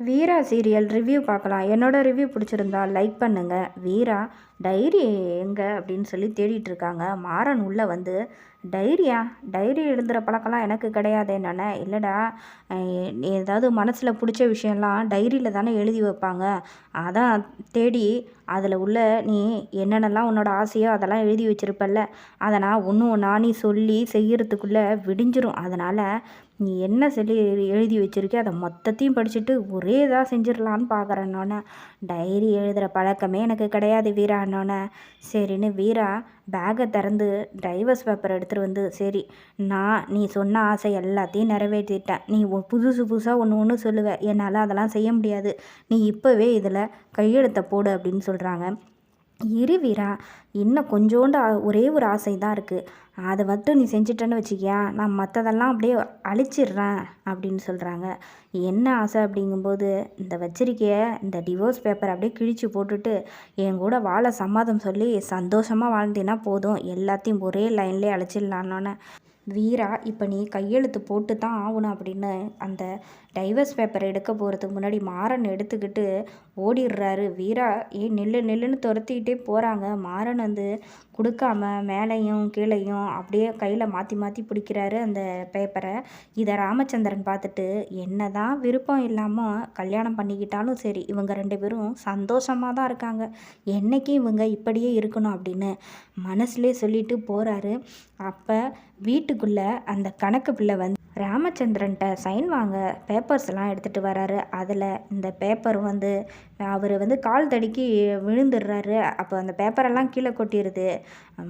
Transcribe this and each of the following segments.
வீரா serial review பார்க்கலாம். என்னோடய review பிடிச்சிருந்தா லைக் பண்ணுங்கள் வீரா டைரி எங்கே? அப்படின்னு சொல்லி தேடிட்டு இருக்காங்க. மாறன் உள்ளே வந்து டைரியா? டைரி எழுதுகிற பழக்கம்லாம் எனக்கு கிடையாது என்னென்ன இல்லைடா ஏதாவது மனசில் பிடிச்ச விஷயம்லாம் டைரியில் தானே எழுதி வைப்பாங்க. அதான் தேடி அதில் உள்ள நீ என்னென்னலாம் உன்னோட ஆசையோ அதெல்லாம் எழுதி வச்சிருப்பல்ல அதை நான் ஒன்று ஒன்றா நீ சொல்லி செய்கிறதுக்குள்ளே விடிஞ்சிரும். அதனால் நீ என்ன சொல்லி எழுதி வச்சிருக்கே அதை மொத்தத்தையும் படிச்சுட்டு ஒரே இதாக செஞ்சிடலான்னு பார்க்குறேன்னொன்னே டைரி எழுதுகிற பழக்கமே எனக்கு கிடையாது வீரான்னொன்னே சரின்னு வீரா பேக்கை திறந்து டைவர்ஸ் பேப்பர் எடுத்துகிட்டு வந்து சரி நான் நீ சொன்ன ஆசை எல்லாத்தையும் நிறைவேற்றிட்டேன். நீ ஒ- புதுசு புதுசாக ஒன்று ஒன்று சொல்லுவேன் என்னால் அதெல்லாம் செய்ய முடியாது. நீ இப்போவே இதில் கையெழுத்தை போடு அப்படின்னு சொல்கிறாங்க இரு வீரா இன்னும் கொஞ்சோண்டு ஒரே ஒரு ஆசை தான் இருக்குது அதை மட்டும் நீ செஞ்சிட்டேன்னு வச்சுக்கியா நான் மற்றதெல்லாம் அப்படியே அழிச்சிடுறேன் அப்படின்னு சொல்கிறாங்க என்ன ஆசை அப்படிங்கும்போது இந்த வச்சிருக்கையை இந்த டிவோர்ஸ் பேப்பர் அப்படியே கிழிச்சு போட்டுட்டு என் கூட வாழ சம்மதம் சொல்லி சந்தோஷமாக வாழ்ந்தீன்னா போதும் எல்லாத்தையும் ஒரே லைன்லேயே அழைச்சிடலான்னொன்னே வீரா இப்போ நீ கையெழுத்து போட்டு தான் ஆகணும் அப்படின்னு அந்த டைவர்ஸ் பேப்பரை எடுக்க போகிறதுக்கு முன்னாடி மாறன் எடுத்துக்கிட்டு ஓடிடுறாரு. வீரா ஏ நில்லு நில்லுன்னு துரத்திக்கிட்டே போகிறாங்க மாறன் வந்து கொடுக்காம மேலேயும் கீழேயும் அப்படியே கையில் மாற்றி மாற்றி பிடிக்கிறாரு அந்த பேப்பரை. இதை ராமச்சந்திரன் பார்த்துட்டு என்ன தான் விருப்பம் இல்லாமல் கல்யாணம் பண்ணிக்கிட்டாலும் சரி இவங்க ரெண்டு பேரும் சந்தோஷமாக தான் இருக்காங்க. என்னைக்கும் இவங்க இப்படியே இருக்கணும் அப்படின்னு மனசுலேயே சொல்லிட்டு போகிறாரு அப்போ வீட்டுக்குள்ளே அந்த கணக்கு பிள்ளை வந்து ராமச்சந்திரன்ட்ட சைன் வாங்க பேப்பர்ஸ்லாம் எடுத்துகிட்டு வராரு. அதில் இந்த பேப்பர் வந்து அவர் வந்து கால் தடுக்கி விழுந்துடுறாரு. அப்போ அந்த பேப்பரெல்லாம் கீழே கொட்டிடுது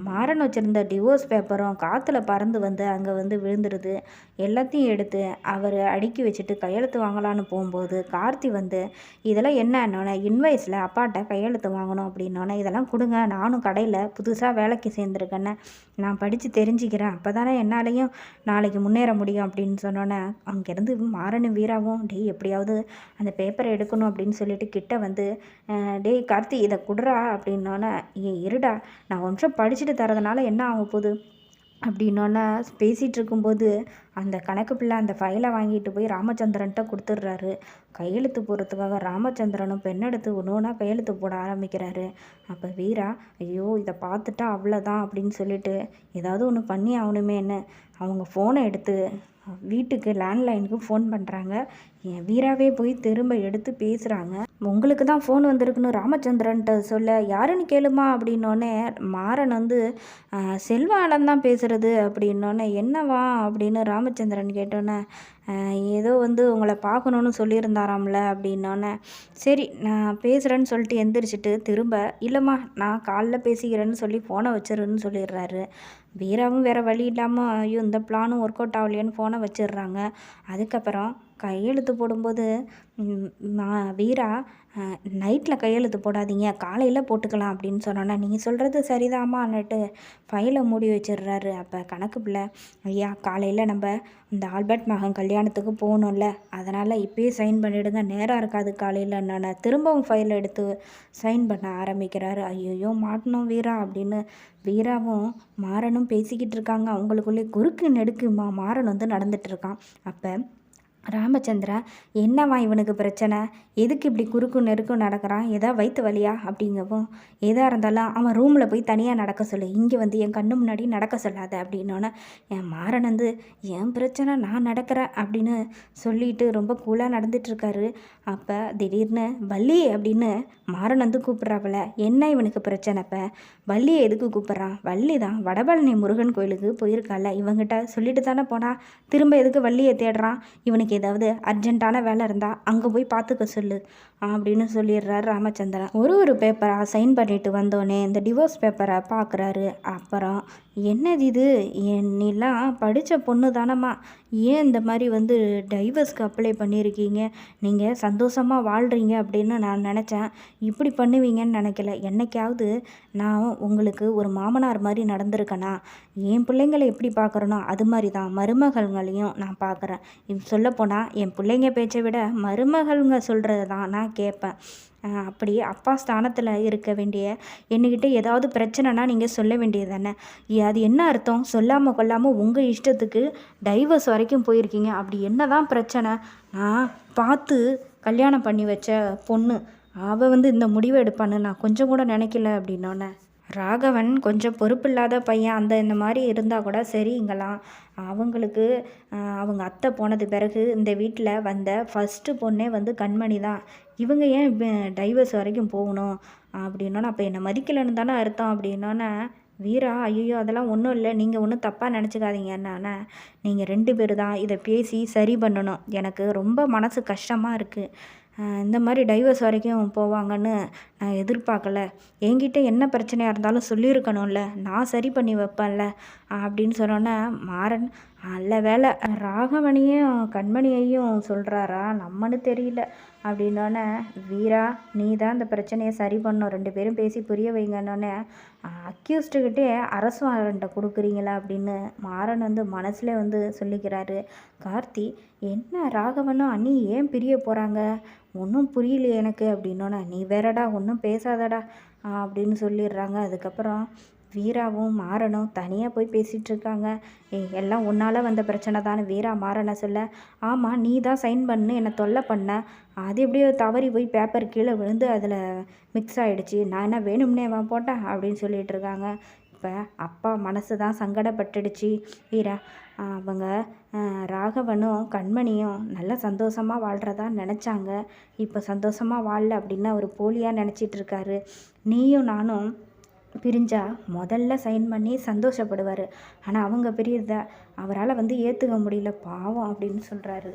மாறன் வச்சுருந்த டிவோர்ஸ் பேப்பரும் காற்றுல பறந்து வந்து அங்கே வந்து விழுந்துடுது எல்லாத்தையும் எடுத்து அவர் அடுக்கி வச்சுட்டு கையெழுத்து வாங்கலான்னு போகும்போது கார்த்தி வந்து இதெல்லாம் என்னன்னொன்னே இன்வைஸில் அப்பாட்ட கையெழுத்து வாங்கணும் அப்படின்னோடனே இதெல்லாம் கொடுங்க. நானும் கடையில் புதுசாக வேலைக்கு சேர்ந்துருக்கேன்னு நான் படித்து தெரிஞ்சுக்கிறேன். அப்போ தானே என்னாலையும் நாளைக்கு முன்னேற முடியும். அப்படின்னு சொன்னோன்னே அங்கேருந்து மாறனும் வீராவும். டேய் எப்படியாவது அந்த பேப்பரை எடுக்கணும் அப்படின்னு சொல்லிட்டு கிட்ட வந்து டேய் கார்த்தி இதை குடுறா அப்படின்னோன்னே ஏ இருடா. நான் ஒரு நிமிஷம் படிச்சுட்டு தரதுனால என்ன ஆக போகுது? அப்படின்னோன்னே பேசிகிட்டு இருக்கும்போது அந்த கணக்கு பிள்ளை அந்த ஃபைலை வாங்கிட்டு போய் ராமச்சந்திரன்ட்ட கொடுத்துட்றாரு. கையெழுத்து போடுறதுக்காக ராமச்சந்திரனும் பெண்ணெடுத்து ஒன்று ஒன்றா கையெழுத்து போட ஆரம்பிக்கிறாரு. அப்போ வீரா ஐயோ இதை பார்த்துட்டா அவ்வளோதான் அப்படின்னு சொல்லிட்டு ஏதாவது ஒன்று பண்ணி ஆகணுமேன்னு அவங்க ஃபோனை எடுத்து வீட்டுக்கு லேண்ட்லைனுக்கு ஃபோன் பண்ணுறாங்க என் வீராவே போய் திரும்ப எடுத்து பேசுகிறாங்க உங்களுக்கு தான் ஃபோன் வந்திருக்குன்னு ராமச்சந்திரன்ட்ட சொல்ல யாருன்னு கேளுமா? அப்படின்னோடனே மாறன் வந்து செல்வாளம் தான் பேசுகிறது அப்படின்னோடனே என்னவா? அப்படின்னு ராமச்சந்திரன் கேட்டோன்னே ஏதோ வந்து உங்களை பார்க்கணுன்னு சொல்லியிருந்தாராம்ல அப்படின்னோன்னே சரி நான் பேசுகிறேன்னு சொல்லிட்டு எந்திரிச்சிட்டு திரும்ப இல்லைம்மா நான் காலைல பேசிக்கிறேன்னு சொல்லி ஃபோனை வச்சிருன்னு சொல்லிடுறாரு. வீராவும் வேறு வழி இல்லாமல் ஐயோ இந்த பிளானும் ஒர்க் அவுட் ஆகலையேன்னு ஃபோனை வச்சிடுறாங்க. அதுக்கப்புறம் கையெழுத்து போடும்போது மா- வீரா நைட்டில் கையெழுத்து போடாதீங்க காலையில் போட்டுக்கலாம் அப்படின்னு சொன்னோன்னா நீங்கள் சொல்கிறது சரிதாமான்னுட்டு ஃபைலை மூடி வச்சிடுறாரு. அப்போ கணக்கு பிள்ளை ஐயா காலையில் நம்ம இந்த ஆல்பர்ட் மகன் கல்யாணத்துக்கு போகணும்ல அதனால் இப்பயே சைன் பண்ணிவிடுங்க நேரம் இருக்காது காலையில். என்னென்ன திரும்பவும் ஃபைல் எடுத்து சைன் பண்ண ஆரம்பிக்கிறாரு. ஐயோ மாட்டணும் வீரா அப்படின்னு வீராவும் மாறனும் பேசிக்கிட்டு இருக்காங்க. அவங்களுக்குள்ளே குறுக்கு நெடுக்கு மா மாறன் வந்து நடந்துகிட்ருக்கான் இருக்கான். அப்போ ராமச்சந்திரா என்னவா இவனுக்கு பிரச்சனை? எதுக்கு இப்படி குறுக்கு நெருக்கும் நடக்கிறான்? ஏதா வயிற்று வலியா? அப்படிங்கவும் எதாக இருந்தாலும் அவன் ரூமில் போய் தனியாக நடக்க சொல்லு. இங்கே வந்து என் கண்ணு முன்னாடி நடக்க சொல்லாத அப்படின்னோன்னே என் மாறன் வந்து என் பிரச்சனை நான் நடக்கிறேன் அப்படின்னு சொல்லிட்டு ரொம்ப கூலாக நடந்துட்டுருக்காரு. அப்போ திடீர்னு வள்ளி அப்படின்னு மாறன் வந்து கூப்பிட்றாப்புல என்ன இவனுக்கு பிரச்சனை இப்போ? வள்ளியை எதுக்கு கூப்பிட்றான்? வள்ளி தான் வடபழனி முருகன் கோயிலுக்கு போயிருக்கால. இவங்கிட்ட சொல்லிட்டு தானே போனா? திரும்ப எதுக்கு வள்ளியை தேடுறான்? இவனுக்கு ஏதாவது அர்ஜென்ட்டான வேலை இருந்தால் அங்கே போய் பார்த்துக்க சொல்லு அப்படின்னு சொல்லிடுறாரு ராமச்சந்திரன். ஒரு ஒரு பேப்பராக சைன் பண்ணிட்டு வந்தோடனே இந்த டிவோர்ஸ் பேப்பரை பார்க்குறாரு அப்புறம் என்னது இது? என்னெல்லாம் படித்த பொண்ணு தானம்மா. ஏன் இந்த மாதிரி வந்து டைவர்ஸ்க்கு அப்ளை பண்ணியிருக்கீங்க? நீங்கள் சந்தோஷமாக வாழ்கிறீங்க அப்படின்னு நான் நினச்சேன். இப்படி பண்ணுவீங்கன்னு நினைக்கல. என்னைக்காவது நான் உங்களுக்கு ஒரு மாமனார் மாதிரி நடந்திருக்கேனா? என் பிள்ளைங்களை எப்படி பார்க்குறனோ அது மாதிரி தான் மருமகள்களையும் நான் பார்க்குறேன். சொல்லப்போனால் என் பிள்ளைங்க பேச்சை விட மருமகள்ங்க சொல்கிறது தான் நான் கேட்பேன். அப்படி அப்பா ஸ்தானத்தில் இருக்க வேண்டிய என்கிட்ட ஏதாவது பிரச்சனைனா நீங்கள் சொல்ல வேண்டியது தானே? அது என்ன அர்த்தம்? சொல்லாமல் கொள்ளாமல் உங்கள் இஷ்டத்துக்கு டைவர்ஸ் வரைக்கும் போயிருக்கீங்க. அப்படி என்ன தான் பிரச்சனை? நான் பார்த்து கல்யாணம் பண்ணி வச்ச பொண்ணு. அவள் வந்து இந்த முடிவை எடுப்பான்னு நான் கொஞ்சம் கூட நினைக்கல அப்படின்னோன்னே ராகவன் கொஞ்சம் பொறுப்பில்லாத பையன் அந்த இந்த மாதிரி இருந்தால் கூட சரிங்களாம் அவங்களுக்கு அவங்க அத்தை போனது பிறகு இந்த வீட்டில் வந்த ஃபஸ்ட்டு பொண்ணே வந்து கண்மணி தான். இவங்க ஏன் டைவர்ஸ் வரைக்கும் போகணும்? அப்படின்னோன்னே அப்போ என்னை மதிக்கலைன்னு தானே அர்த்தம். அப்படின்னோன்னே வீரா ஐயோ அதெல்லாம் ஒன்றும் இல்லை. நீங்கள் ஒன்றும் தப்பாக நினச்சிக்காதீங்க. என்னன்னா நீங்கள் ரெண்டு பேர் தான் இதை பேசி சரி பண்ணணும். எனக்கு ரொம்ப மனசு கஷ்டமாக இருக்குது இந்த மாதிரி டைவர்ஸ் வரைக்கும் போவாங்கன்னு நான் எதிர்பார்க்கல. என்கிட்ட என்ன பிரச்சனையாக இருந்தாலும் சொல்லியிருக்கணும்ல. நான் சரி பண்ணி வைப்பேன்ல அப்படின்னு சொன்னோன்னே மாறன் நல்ல வேலை ராகவனையும் கண்மணியையும் சொல்கிறாரா நம்மன்னு தெரியல. அப்படின்னோடனே வீரா நீ தான் இந்த பிரச்சனையை சரி பண்ணோம் ரெண்டு பேரும் பேசி புரிய வைங்கன்னொன்னே அக்யூஸ்டுக்கிட்டே அரசு வாரண்ட்டை கொடுக்குறீங்களா? அப்படின்னு மாறன் வந்து மனசில் வந்து சொல்லிக்கிறாரு. கார்த்தி என்ன ராகவனும் அண்ணி ஏன் பிரிய போகிறாங்க ஒன்றும் புரியலையே எனக்கு. அப்படின்னோன்னே நீ வேறடா ஒன்றும் பேசாதடா. அப்படின்னு சொல்லிடுறாங்க. அதுக்கப்புறம் வீராவும் மாறனும். தனியாக போய் பேசிகிட்டு இருக்காங்க எல்லாம் உன்னால் வந்த பிரச்சனை தானே. வீரா மாறனை சொல்ல ஆமாம் நீ தான் சைன் பண்ணு. என்னை தொல்லை பண்ண. அது எப்படியோ தவறி போய் பேப்பர் கீழே விழுந்து அதில் மிக்ஸ் ஆகிடுச்சு நான் என்ன வேணும்னே வா போட்டேன் அப்படின்னு சொல்லிட்டு இருக்காங்க இப்போ அப்பா மனசு தான் சங்கடப்பட்டுடுச்சு. வீரா அவங்க ராகவனும் கண்மணியும் நல்ல சந்தோஷமாக வாழ்கிறதா நினச்சாங்க. இப்போ சந்தோஷமாக வாழல அப்படின்னு அவர் போலியாக நினச்சிட்டு இருக்காரு. நீயும் நானும் பிரிஞ்சா முதல்ல சைன் பண்ணி சந்தோஷப்படுவார். ஆனால் அவங்க பிரியறத அவரால் வந்து ஏற்றுக்க முடியல பாவம் அப்படின்னு சொல்கிறாரு